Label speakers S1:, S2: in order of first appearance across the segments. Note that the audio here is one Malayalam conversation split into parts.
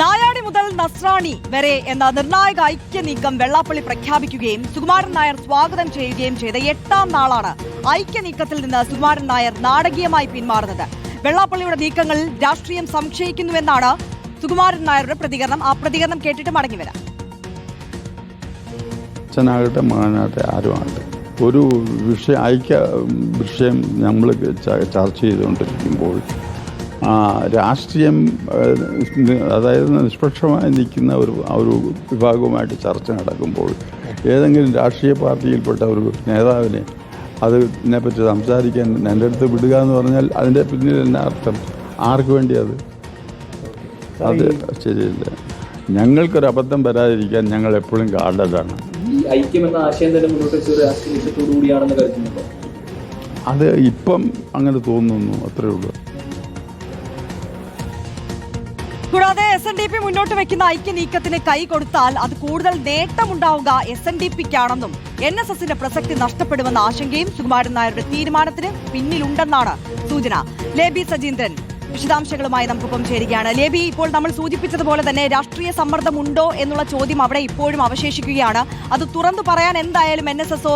S1: നായാടി മുതൽ നസ്രാണി വരെ എന്ന നിർണായക ഐക്യ നീക്കം വെള്ളാപ്പള്ളി പ്രഖ്യാപിക്കുകയും സുകുമാരൻ നായർ സ്വാഗതം ചെയ്യുകയും ചെയ്ത എട്ടാം നാളാണ് ഐക്യ നീക്കത്തിൽ നിന്ന് സുകുമാരൻ നായർ നാടകീയമായി പിന്മാറുന്നത്. വെള്ളാപ്പള്ളിയുടെ നീക്കങ്ങളിൽ രാഷ്ട്രീയം സംശയിക്കുന്നുവെന്നാണ് സുകുമാരൻ നായരുടെ പ്രതികരണം. ആ പ്രതികരണം കേട്ടിട്ട് മടങ്ങി വരാം.
S2: അച്ഛനാകട്ടെ മകനാകട്ടെ ഒരു വിഷയം ഐക്യ വിഷയം നമ്മൾ ചർച്ച ചെയ്തുകൊണ്ടിരിക്കുമ്പോൾ രാഷ്ട്രീയം അതായത് നിഷ്പക്ഷമായി നിൽക്കുന്ന ഒരു ഒരു വിഭാഗവുമായിട്ട് ചർച്ച നടക്കുമ്പോൾ ഏതെങ്കിലും രാഷ്ട്രീയ പാർട്ടിയിൽപ്പെട്ട ഒരു നേതാവിനെ അതിനെപ്പറ്റി സംസാരിക്കാൻ എന്റെ അടുത്ത് വിടുക എന്ന് പറഞ്ഞാൽ അതിന്റെ പിന്നിൽ എന്നാ അർത്ഥം? ആർക്ക് വേണ്ടി അത്? അത് ശരിയല്ല. ഞങ്ങൾക്കൊരു അബദ്ധം വരാതിരിക്കാൻ ഞങ്ങൾ എപ്പോഴും കാണേണ്ടതാണ്
S3: ഈ ഐക്യം എന്ന ആശയം തന്നെ മുന്നോട്ട് വെച്ച ഒരു രാഷ്ട്രീയ ലക്ഷ്യത്തോടു കൂടിയാണെന്ന് കരുതുന്നുണ്ടോ?
S2: അത് ഇപ്പം അങ്ങനെ തോന്നുന്നു അത്രേ ഉള്ളൂ.
S1: കൂടാതെ എസ് എൻ ഡി പി മുന്നോട്ട് വെക്കുന്ന ഐക്യ നീക്കത്തിന് കൈ കൊടുത്താൽ അത് കൂടുതൽ നേട്ടമുണ്ടാവുക എസ് എൻ ഡി പിക്കാണെന്നും എൻ എസ് എസിന്റെ പ്രസക്തി നഷ്ടപ്പെടുമെന്ന ആശങ്കയും സുകുമാരൻ നായരുടെ തീരുമാനത്തിന് പിന്നിലുണ്ടെന്നാണ് സൂചന. ലേബി സജീന്ദ്രൻ വിശദാംശങ്ങളുമായി നമുക്കൊപ്പം ചേരുകയാണ്. ലേബി ഇപ്പോൾ നമ്മൾ സൂചിപ്പിച്ചതുപോലെ തന്നെ രാഷ്ട്രീയ സമ്മർദ്ദമുണ്ടോ എന്നുള്ള ചോദ്യം അവിടെ ഇപ്പോഴും അവശേഷിക്കുകയാണ്. അത് തുറന്നു പറയാൻ എന്തായാലും എൻ എസ് എസോ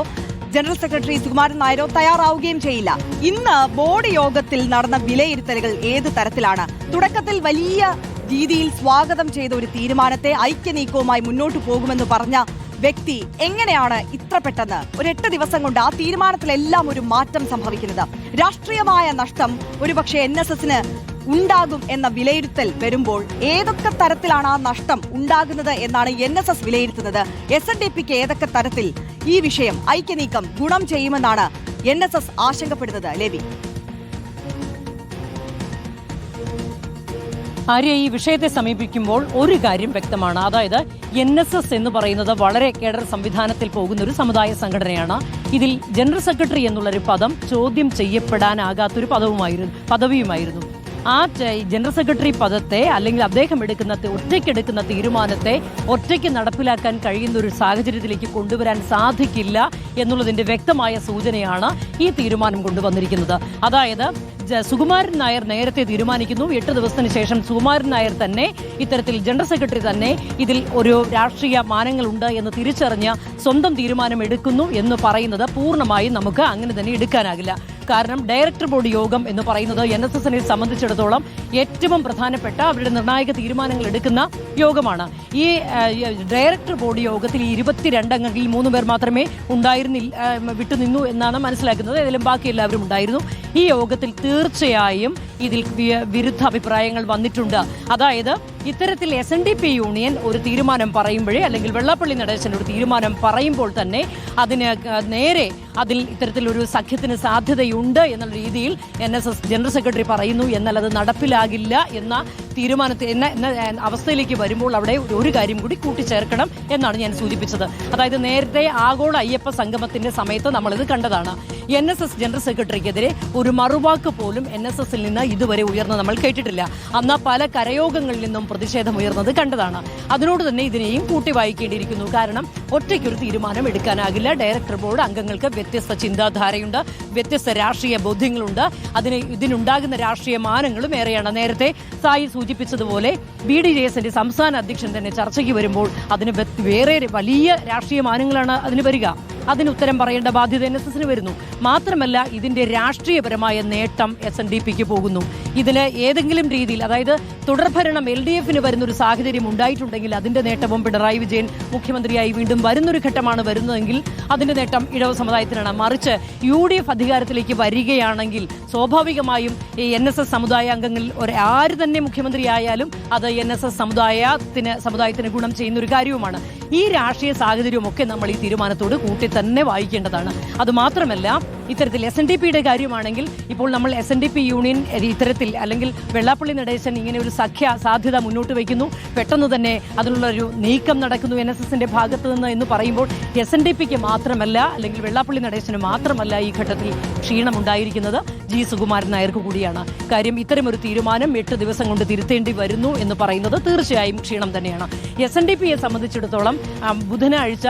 S1: ജനറൽ സെക്രട്ടറി സുകുമാരൻ നായരോ തയ്യാറാവുകയും ചെയ്യില്ല. ഇന്ന് ബോർഡ് യോഗത്തിൽ നടന്ന വിലയിരുത്തലുകൾ ഏത് തരത്തിലാണ്? തുടക്കത്തിൽ വലിയ രീതിയിൽ സ്വാഗതം ചെയ്ത ഒരു തീരുമാനത്തെ ഐക്യനീക്കവുമായി മുന്നോട്ടു പോകുമെന്ന് പറഞ്ഞ വ്യക്തി എങ്ങനെയാണ് ഇത്ര പെട്ടെന്ന് ഒരു എട്ട് ദിവസം കൊണ്ട് ആ തീരുമാനത്തിലെല്ലാം ഒരു മാറ്റം സംഭവിക്കുന്നത്? രാഷ്ട്രീയമായ നഷ്ടം ഒരുപക്ഷെ എൻ എസ് എസിന് ഉണ്ടാകും എന്ന വിലയിരുത്തൽ വരുമ്പോൾ ഏതൊക്കെ തരത്തിലാണ് ആ നഷ്ടം ഉണ്ടാകുന്നത് എന്നാണ് എൻ എസ് എസ് വിലയിരുത്തുന്നത്? എസ് എൻ ഡി പിക്ക് ഏതൊക്കെ തരത്തിൽ ഈ വിഷയം ഐക്യനീക്കം ഗുണം ചെയ്യുമെന്നാണ് എൻ എസ് എസ് ആശങ്കപ്പെടുന്നത് ലേവി
S4: ആര്യ ഈ വിഷയത്തെ സമീപിക്കുമ്പോൾ ഒരു കാര്യം വ്യക്തമാണ്. അതായത് എൻ എസ് എസ് എന്ന് പറയുന്നത് വളരെ കേഡർ സംവിധാനത്തിൽ പോകുന്ന ഒരു സമുദായ സംഘടനയാണ്. ഇതിൽ ജനറൽ സെക്രട്ടറി എന്നുള്ളൊരു പദം ചോദ്യം ചെയ്യപ്പെടാനാകാത്തൊരു പദവുമായിരുന്നു പദവിയുമായിരുന്നു. ആ ജനറൽ സെക്രട്ടറി പദത്തെ അല്ലെങ്കിൽ അദ്ദേഹം എടുക്കുന്ന ഒറ്റയ്ക്ക് ഒറ്റയ്ക്കെടുക്കുന്ന തീരുമാനത്തെ ഒറ്റയ്ക്ക് നടപ്പിലാക്കാൻ കഴിയുന്ന ഒരു സാഹചര്യത്തിലേക്ക് കൊണ്ടുവരാൻ സാധിക്കില്ല എന്നുള്ളതിന്റെ വ്യക്തമായ സൂചനയാണ് ഈ തീരുമാനം കൊണ്ടുവന്നിരിക്കുന്നത്. അതായത് ജ- സുകുമാരൻ നായർ നേരത്തെ തീരുമാനിക്കുന്നു. എട്ട് ദിവസത്തിന് ശേഷം സുകുമാരൻ നായർ തന്നെ ഇത്തരത്തിൽ ജനറൽ സെക്രട്ടറി തന്നെ ഇതിൽ ഒരു രാഷ്ട്രീയ മാനങ്ങളുണ്ട് എന്ന് തിരിച്ചറിഞ്ഞ് സ്വന്തം തീരുമാനം എടുക്കുന്നു എന്ന് പറയുന്നത് പൂർണമായും നമുക്ക് അങ്ങനെ തന്നെ എടുക്കാനാകില്ല. കാരണം ഡയറക്ടർ ബോർഡ് യോഗം എന്ന് പറയുന്നത് എൻ എസ് എസിനെ സംബന്ധിച്ചിടത്തോളം ഏറ്റവും പ്രധാനപ്പെട്ട അവരുടെ നിർണായക തീരുമാനങ്ങൾ എടുക്കുന്ന യോഗമാണ്. ഈ ഡയറക്ടർ ബോർഡ് യോഗത്തിൽ ഈ ഇരുപത്തിരണ്ട് അംഗങ്ങളിൽ മൂന്ന് പേർ മാത്രമേ ഉണ്ടായിരുന്നില്ല വിട്ടുനിന്നു എന്നാണ് മനസ്സിലാക്കുന്നത്. ഏതെങ്കിലും ബാക്കി എല്ലാവരും ഉണ്ടായിരുന്നു. ഈ യോഗത്തിൽ തീർച്ചയായും ഇതിൽ വിരുദ്ധ അഭിപ്രായങ്ങൾ വന്നിട്ടുണ്ട്. അതായത് ഇത്തരത്തിൽ S N D P union ഒരു തീരുമാനം പറയുമ്പോഴേ അല്ലെങ്കിൽ വെള്ളാപ്പള്ളി നടേശൻ ഒരു തീരുമാനം പറയുമ്പോൾ തന്നെ അതിന് നേരെ അതിൽ ഇത്തരത്തിലൊരു സഖ്യത്തിന് സാധ്യതയുണ്ട് എന്നുള്ള രീതിയിൽ N S S general secretary പറയുന്നു എന്നാൽ അത് നടപ്പിലാകില്ല എന്ന തീരുമാനത്തിൽ എന്ന അവസ്ഥയിലേക്ക് വരുമ്പോൾ അവിടെ ഒരു കാര്യം കൂടി കൂട്ടിച്ചേർക്കണം എന്നാണ് ഞാൻ സൂചിപ്പിച്ചത്. അതായത് നേരത്തെ ആഗോള അയ്യപ്പ സംഗമത്തിന്റെ സമയത്ത് നമ്മളിത് കണ്ടതാണ്. എൻ എസ് എസ് ജനറൽ സെക്രട്ടറിക്കെതിരെ ഒരു മറുവാക്ക് പോലും എൻ എസ് എസിൽ നിന്ന് ഇതുവരെ ഉയർന്ന് നമ്മൾ കേട്ടിട്ടില്ല. അന്ന് പല കരയോഗങ്ങളിൽ നിന്നും പ്രതിഷേധം ഉയർന്നത് കണ്ടതാണ്. അതിനോട് തന്നെ ഇതിനെയും കൂട്ടി വായിക്കേണ്ടിയിരിക്കുന്നു. കാരണം ഒറ്റയ്ക്കൊരു തീരുമാനം എടുക്കാനാകില്ല. ഡയറക്ടർ ബോർഡ് അംഗങ്ങൾക്ക് വ്യത്യസ്ത ചിന്താധാരയുണ്ട് വ്യത്യസ്ത രാഷ്ട്രീയ ബോധ്യങ്ങളുണ്ട്. അതിന് ഇതിനുണ്ടാകുന്ന രാഷ്ട്രീയ മാനങ്ങളും ഏറെയാണ്. നേരത്തെ സായി സൂചിപ്പിച്ചതുപോലെ ബി ഡി ജെ എസിന്റെ സംസ്ഥാന അധ്യക്ഷൻ തന്നെ ചർച്ചയ്ക്ക് വരുമ്പോൾ അതിന് വേറെ വലിയ രാഷ്ട്രീയ മാനങ്ങളാണ് അതിന് വരിക. അതിന് ഉത്തരം പറയേണ്ട ബാധ്യത എൻ എസ് എസിന് വരുന്നു. മാത്രമല്ല ഇതിന്റെ രാഷ്ട്രീയപരമായ നേട്ടം എസ് എൻ ഡി പിക്ക് പോകുന്നു. ഇതിന് ഏതെങ്കിലും രീതിയിൽ അതായത് തുടർഭരണം എൽ ഡി എഫിന് വരുന്ന ഒരു സാഹചര്യം ഉണ്ടായിട്ടുണ്ടെങ്കിൽ അതിന്റെ നേട്ടവും പിണറായി വിജയൻ മുഖ്യമന്ത്രിയായി വീണ്ടും വരുന്നൊരു ഘട്ടമാണ് വരുന്നതെങ്കിൽ അതിന്റെ നേട്ടം ഇടവ സമുദായത്തിനാണ്. മറിച്ച് യു ഡി എഫ് അധികാരത്തിലേക്ക് വരികയാണെങ്കിൽ സ്വാഭാവികമായും ഈ എൻ എസ് എസ് സമുദായ അംഗങ്ങളിൽ ഒരു ആര് തന്നെ മുഖ്യമന്ത്രിയായാലും അത് എൻ എസ് എസ് സമുദായത്തിന് സമുദായത്തിന് ഗുണം ചെയ്യുന്ന ഒരു കാര്യവുമാണ്. ഈ രാഷ്ട്രീയ സാഹചര്യമൊക്കെ നമ്മൾ ഈ തീരുമാനത്തോട് കൂട്ടി തന്നെ വായിക്കേണ്ടതാണ്. അത് മാത്രമല്ല ഇത്തരത്തിൽ എസ് എൻ ഡി പിയുടെ കാര്യമാണെങ്കിൽ ഇപ്പോൾ നമ്മൾ S N D P union ഇത്തരത്തിൽ അല്ലെങ്കിൽ വെള്ളാപ്പള്ളി നടേശൻ ഇങ്ങനെ ഒരു സഖ്യ സാധ്യത മുന്നോട്ട് വയ്ക്കുന്നു. പെട്ടെന്ന് തന്നെ അതിനുള്ള ഒരു നീക്കം നടക്കുന്നു എൻ എസ് എസിന്റെ ഭാഗത്ത് നിന്ന് എന്ന് പറയുമ്പോൾ എസ് എൻ ഡി പിക്ക് മാത്രമല്ല അല്ലെങ്കിൽ വെള്ളാപ്പള്ളി നടേശന് മാത്രമല്ല ഈ ഘട്ടത്തിൽ ക്ഷീണമുണ്ടായിരിക്കുന്നത്. ജി സുകുമാരൻ നായർക്ക് കൂടിയാണ്. കാര്യം ഇത്തരമൊരു തീരുമാനം എട്ട് ദിവസം കൊണ്ട് തിരുത്തേണ്ടി വരുന്നു എന്ന് പറയുന്നത് തീർച്ചയായും ക്ഷീണം തന്നെയാണ്. എസ് എൻ ഡി പിയെ സംബന്ധിച്ചിടത്തോളം ബുധനാഴ്ച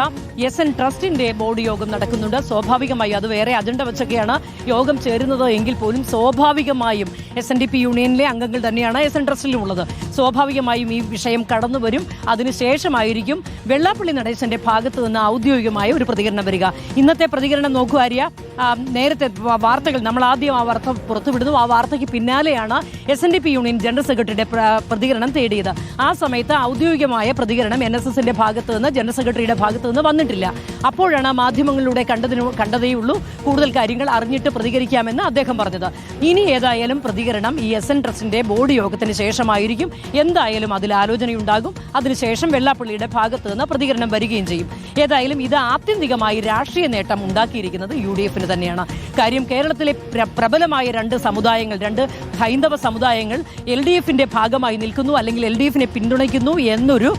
S4: എസ് എൻ ട്രസ്റ്റിന്റെ ബോർഡ് യോഗം നടക്കുന്നുണ്ട്. സ്വാഭാവികമായി അത് വേറെ അജണ്ട വെച്ചൊക്കെയാണ് യോഗം ചേരുന്നത് എങ്കിൽ പോലും സ്വാഭാവികമായും എസ് എൻ ഡി പി യൂണിയനിലെ അംഗങ്ങൾ തന്നെയാണ് എസ് എൻ ട്രസ്റ്റിലും ഉള്ളത് സ്വാഭാവികമായും ഈ വിഷയം കടന്നു വരും. അതിനുശേഷമായിരിക്കും വെള്ളാപ്പള്ളി നടേശന്റെ ഭാഗത്ത് നിന്ന് ഔദ്യോഗികമായ ഒരു പ്രതികരണം വരിക. ഇന്നത്തെ പ്രതികരണം നോക്കൂ ആര്യ. ആ, നേരത്തെ വാർത്തകൾ നമ്മൾ ആദ്യം ആ വാർത്ത പുറത്തുവിടുന്നു. ആ വാർത്തയ്ക്ക് പിന്നാലെയാണ് S N D P union general സെക്രട്ടറിയുടെ പ്രതികരണം തേടിയത്. ആ സമയത്ത് ഔദ്യോഗികമായ പ്രതികരണം എൻ എസ് എസിന്റെ ഭാഗത്ത് നിന്ന് ജനറൽ സെക്രട്ടറിയുടെ ഭാഗത്ത് നിന്ന് വന്നിട്ടില്ല. അപ്പോഴാണ് മാധ്യമങ്ങളിലൂടെ കണ്ടതിന് കണ്ടതേയുള്ളൂ. കൂടുതൽ കാര്യങ്ങൾ അറിഞ്ഞിട്ട് പ്രതികരിക്കാമെന്ന് അദ്ദേഹം പറഞ്ഞത്. ഇനി ഏതായാലും പ്രതികരണം ഈ എസ് എൻ ട്രസ്റ്റിന്റെ ബോർഡ് യോഗത്തിന് ശേഷമായിരിക്കും. എന്തായാലും അതിൽ ആലോചനയുണ്ടാകും. അതിനുശേഷം വെള്ളാപ്പള്ളിയുടെ ഭാഗത്ത് നിന്ന് പ്രതികരണം വരികയും ചെയ്യും. ഏതായാലും ഇത് ആത്യന്തികമായി രാഷ്ട്രീയ നേട്ടം ഉണ്ടാക്കിയിരിക്കുന്നത് യു ഡി എഫിന് തന്നെയാണ്. കാര്യം കേരളത്തിലെ പ്രബലമായ രണ്ട് സമുദായങ്ങൾ രണ്ട് ഹൈന്ദവ സമുദായങ്ങൾ എൽ ഡി എഫിന്റെ ഭാഗമായി നിൽക്കുന്നു അല്ലെങ്കിൽ എൽ ഡി എഫിനെ പിന്തുണയ്ക്കുന്നു എന്നൊരു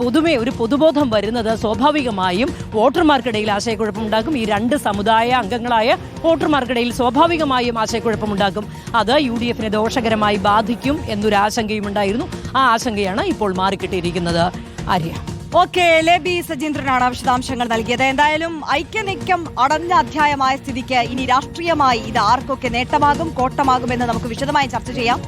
S4: പൊതുമെ ഒരു പൊതുബോധം വരുന്നത് സ്വാഭാവികമായും വോട്ടർമാർക്കിടയിൽ ആശയക്കുഴപ്പമുണ്ടാക്കും. ഈ രണ്ട് സമുദായ അംഗങ്ങളായ വോട്ടർമാർക്കിടയിൽ സ്വാഭാവികമായും ആശയക്കുഴപ്പമുണ്ടാക്കും. അത് യു ഡി എഫിനെ ദോഷകരമായി ബാധിക്കും എന്നൊരു ആശങ്കയും ഉണ്ടായിരുന്നു ആ ആശങ്കയാണ് ഇപ്പോൾ മാറിക്കിട്ടിയിരിക്കുന്നത് ആര്യ.
S1: ഓക്കെ ലേബി സജീന്ദ്രനാണ് വിശദാംശങ്ങൾ നൽകിയത്. എന്തായാലും ഐക്യനിക്കം അടഞ്ഞ അധ്യായമായ സ്ഥിതിക്ക് ഇനി രാഷ്ട്രീയമായി ഇത് ആർക്കൊക്കെ നേട്ടമാകും കോട്ടമാകും എന്ന് നമുക്ക് വിശദമായി ചർച്ച ചെയ്യാം.